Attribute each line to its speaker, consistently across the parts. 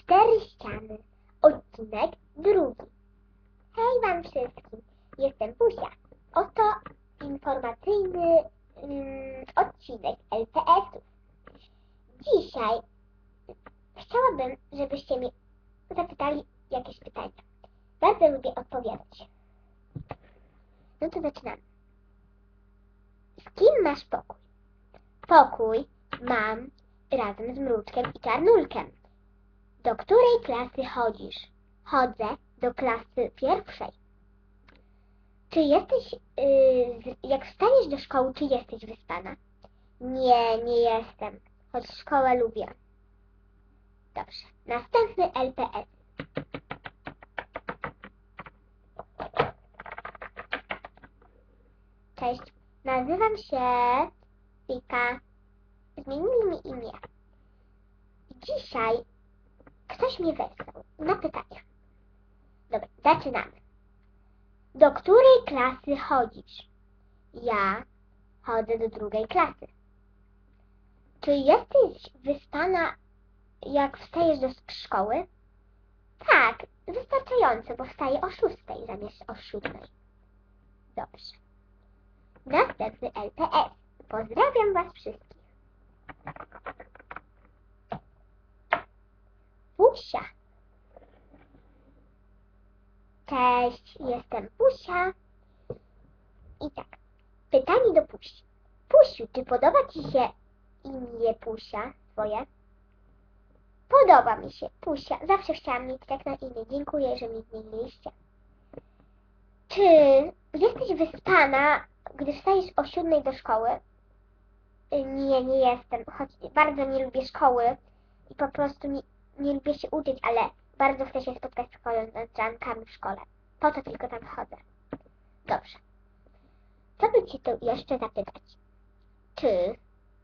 Speaker 1: Cztery ściany. Odcinek drugi. Hej wam wszystkim. Jestem Pusia. Oto informacyjny mm, odcinek LPS-ów. Dzisiaj chciałabym, żebyście mi zapytali jakieś pytania. Bardzo lubię odpowiadać. No to zaczynamy. Z kim masz pokój? Pokój mam razem z Mruczkiem i Czarnulkiem. Do której klasy chodzisz? Chodzę do klasy pierwszej. Czy jesteś, yy, jak wstaniesz do szkoły, czy jesteś wyspana? Nie, nie jestem, choć szkołę lubię. Dobrze. Następny LPS. Cześć, nazywam się Wika. Zmienili mi imię. Dzisiaj ktoś mnie wysłał na pytania. Dobra, zaczynamy. Do której klasy chodzisz? Ja chodzę do drugiej klasy. Czy jesteś wyspana, jak wstajesz do szkoły? Tak, wystarczająco, bo wstaję o szóstej zamiast o siódmej. Dobrze. Następny LPS. Pozdrawiam Was wszystkich. Pusia. Cześć, jestem Pusia. I tak, pytanie do Pusi. Pusiu, czy podoba Ci się imię Pusia twoje? Podoba mi się, Pusia. Zawsze chciałam mieć tak na imię. Dziękuję, że mi zmieniliście. Czy jesteś wyspana, gdy wstajesz o siódmej do szkoły? Nie, nie jestem, choć bardzo nie lubię szkoły i po prostu nie, nie lubię się uczyć, ale bardzo chcę się spotkać z koleżankami w szkole. Po to tylko tam chodzę. Dobrze. Co by Ci tu jeszcze zapytać? Czy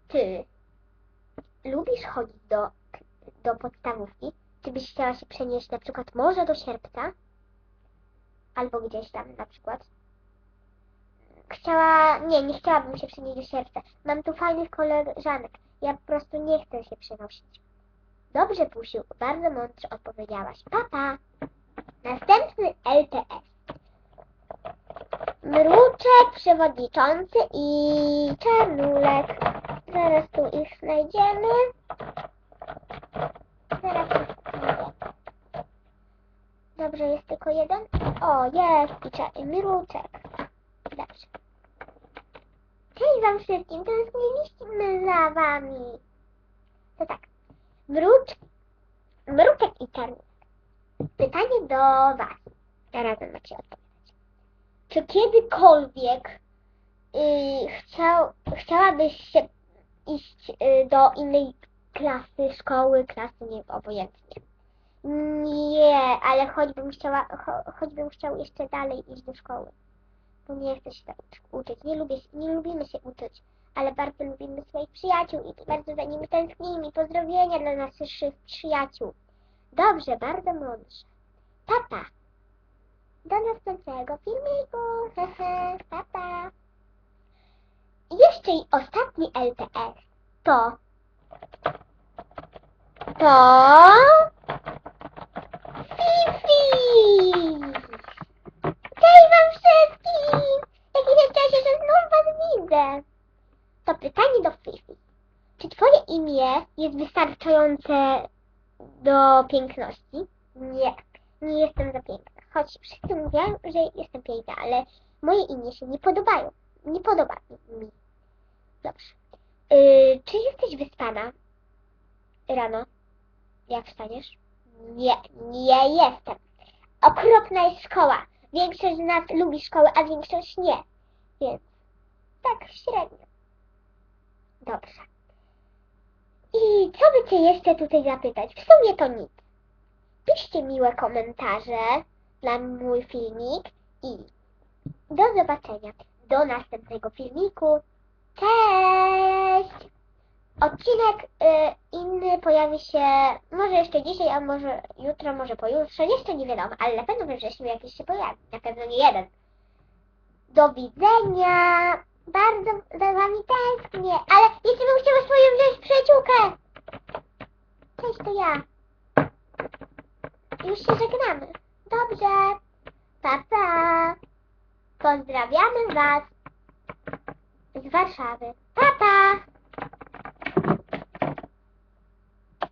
Speaker 1: Ty lubisz chodzić do, do podstawówki? Czy byś chciała się przenieść na przykład może do sierpca? Albo gdzieś tam na przykład? Chciała... Nie, nie chciałabym się przenieść do sierpca. Mam tu fajnych koleżanek. Ja po prostu nie chcę się przenosić. Dobrze, Pusiu, bardzo mądrze odpowiedziałaś. Papa! Następny LTS. Mruczek, przewodniczący i czarnulek. Zaraz tu ich znajdziemy. Zaraz ich znajdziemy. Dobrze, jest tylko jeden? O, jest i cza- i mruczek. Dobrze. Hej wam wszystkim, tęskniliśmy za wami. Mruczek, mruczek i czarnulek. Pytanie do was. Razem macie odpowiedzieć. Czy kiedykolwiek yy, chciał, chciałabyś się iść yy, do innej klasy, szkoły, klasy, nie obojętnie? Nie, ale choćbym chciała, cho, choćbym chciał jeszcze dalej iść do szkoły. Bo nie chcę się tak uczyć. Nie, lubię, nie lubimy się uczyć, ale bardzo lubimy swoich przyjaciół i bardzo za nimi tęsknimy. Pozdrowienia dla naszych przyjaciół. Dobrze, bardzo mądrze. Papa. Do następnego filmiku. Hehe, papa. Jeszcze i ostatni LPS. To. To. Fifi! Cześć wam wszystkim! W jakimś czasie, że znów was widzę. Do. Czy twoje imię jest wystarczające do piękności? Nie, nie jestem za piękna. Choć wszyscy mówią, że jestem piękna, ale moje imię się nie podobają. Nie podoba mi. Dobrze. Yy, czy jesteś wyspana rano, jak wstaniesz? Nie, nie jestem. Okropna jest szkoła. Większość z nas lubi szkołę, a większość nie. Więc tak średnio. Dobrze. I co by Cię jeszcze tutaj zapytać? W sumie to nic. Piszcie miłe komentarze na mój filmik i do zobaczenia. Do następnego filmiku. Cześć! Odcinek y, inny pojawi się może jeszcze dzisiaj, a może jutro, może pojutrze. Jeszcze nie wiadomo, ale na pewno we wrześniu jakiś się pojawi. Na pewno nie jeden. Do widzenia! Bardzo za wami Pa, pa. Pozdrawiamy Was z Warszawy. Pa, pa.